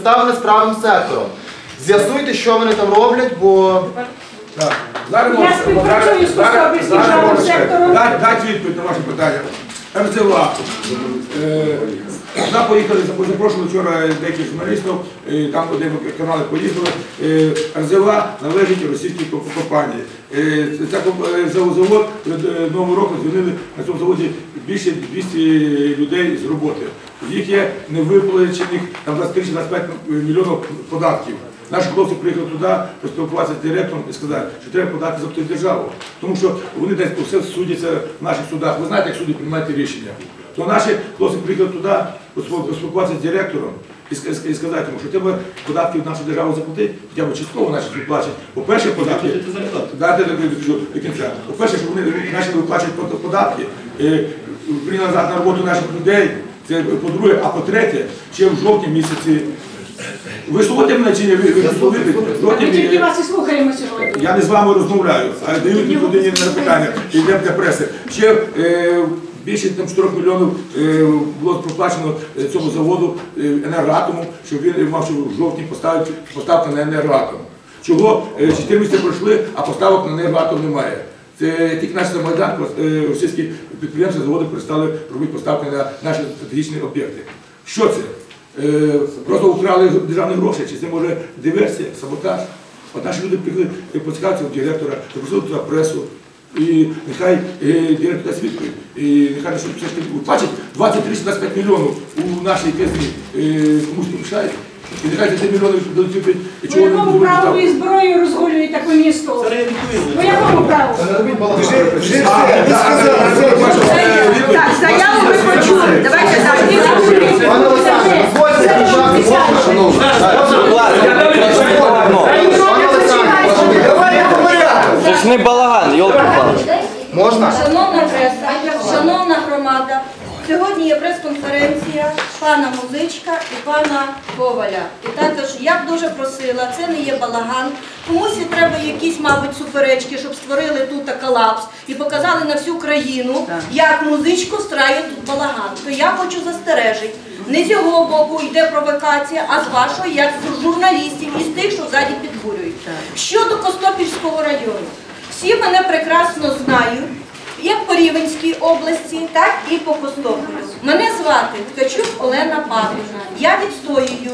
представлене з правим сектором. З'ясуйте, що вони там роблять, бо Так. Зараз Я співпрацюю з правим сектором. Дайте дайте відповідь на ваше питання. РЗВА. Е, Вона поїхали, запрошували вчора деяких журналістів, е, там один канали поїхали. Е, РЗВА належить російській компанії. Е, е, зав- завод е, Новим звільнили на цьому заводі більше 200 людей з роботи. Їх є невиплачених там 23-25 мільйонів податків. Наші хлопці приїхали туди поспілкуватися з директором і сказали, що треба подати за державу. Тому що вони десь все судяться в наших судах. Ви знаєте, як суди приймають рішення. То наші хлопці приїхали туди поспіл- поспілкуватися з директором і сказати йому, що треба податки в нашу державу заплатити, хоча б частково наші виплачують. По-перше, податки. Дайте до до- до кінця. По-перше, що вони наші виплачують податки, е, прийняли назад на роботу наших людей. Це по-друге, а по-третє, ще в жовтні місяці. Ви слухаєте мене чи ні? Ви, ви слухаєте? В Ми тільки вас і слухаємо сьогодні. я не з вами розмовляю, а даю відповіді на питання. Йдемо для преси. Ще е, більше там 4 мільйонів е, було проплачено е, цьому заводу е, енергоатому, щоб він мав що в жовтні поставити поставки на енергоатом. Чого е, 4 місяці пройшли, а поставок на енергоатом немає. Це тільки наш Майдан, е, російські підприємства, заводи перестали робити поставки на наші стратегічні об'єкти. Що це? Е, Просто украли державні гроші, чи це може диверсія, саботаж? От наші люди приїхали поцікавитися у директора, запросили туди пресу. І нехай е, директор дасть відповідь. І нехай що все ж таки платять 20-30-25 мільйонів у нашій. Е, комусь не мішає. І нехай ці мільйони дадуть По чого якому праву і зброєю розгулюєте по місту? По якому праву? Так, заяву ми почули. Давайте так. Це ж не балаган, йолки-палки. можна? Шановна преса, шановна громада, сьогодні є прес-конференція пана Музичка і пана Коваля. І також я б дуже просила, це не є балаган. Комусь і треба якісь, мабуть, суперечки, щоб створили тут колапс і показали на всю країну, як музичко страє тут балаган. То я хочу застережити. Не з його боку йде провокація, а з вашого, як з журналістів і з тих, що ззаді підбурюють. Щодо Костопільського району. Всі мене прекрасно знають, як по Рівенській області, так і по Костополю. Мене звати Ткачук Олена Павлівна. Я відстоюю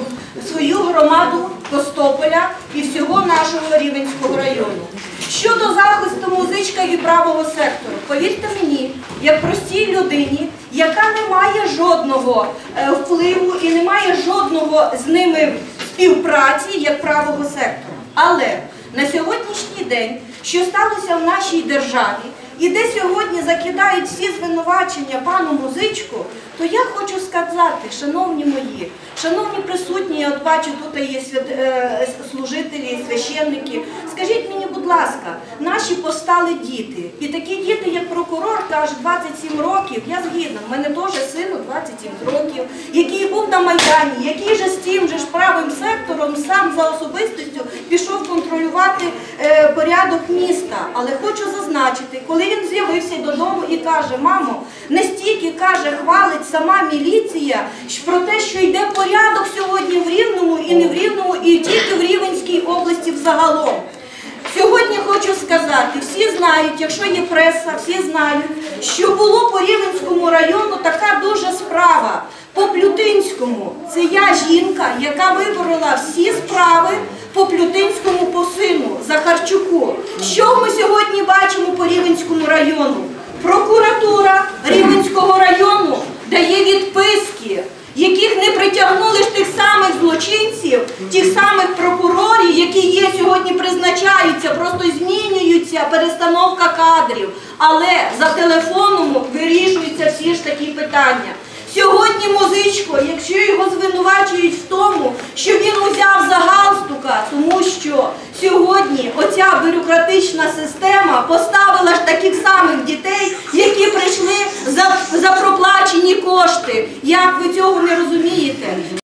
свою громаду Костополя і всього нашого Рівенського району. Щодо захисту музичка і правого сектору, повірте мені, як простій людині, яка не має жодного е, впливу і не має жодного з ними співпраці як правого сектору. Але на сьогоднішній день, що сталося в нашій державі, і де сьогодні закидають всі звинувачення пану музичку, то я хочу сказати, шановні мої, шановні присутні, я от бачу, тут є е, служителі, священники. Скажіть мені, будь ласка, наші постали діти, і такі прокурор, каже, 27 років, я згідна, в мене теж сину 27 років, який був на Майдані, який же з тим же ж правим сектором сам за особистістю пішов контролювати е, порядок міста. Але хочу зазначити, коли він з'явився додому і каже, мамо, не стільки каже, хвалить сама міліція про те, що йде порядок сьогодні в Рівному і не в Рівному, і тільки в Рівенській області взагалом. Сьогодні сказати, всі знають, якщо є преса, всі знають, що було по Рівенському району така дуже справа. По Плютинському це я жінка, яка виборола всі справи по Плютинському по сину Захарчуку. Що ми сьогодні бачимо по Рівенському району? Прокуратура Рівенського району дає відписки, яких не притягнули ж тих самих злочинців, тих самих прокурорів, сьогодні призначаються, просто змінюються перестановка кадрів. Але за телефоном вирішуються всі ж такі питання. Сьогодні музичко, якщо його звинувачують в тому, що він узяв за галстука, тому що сьогодні оця бюрократична система поставила ж таких самих дітей, які прийшли за, за проплачені кошти. Як ви цього не розумієте?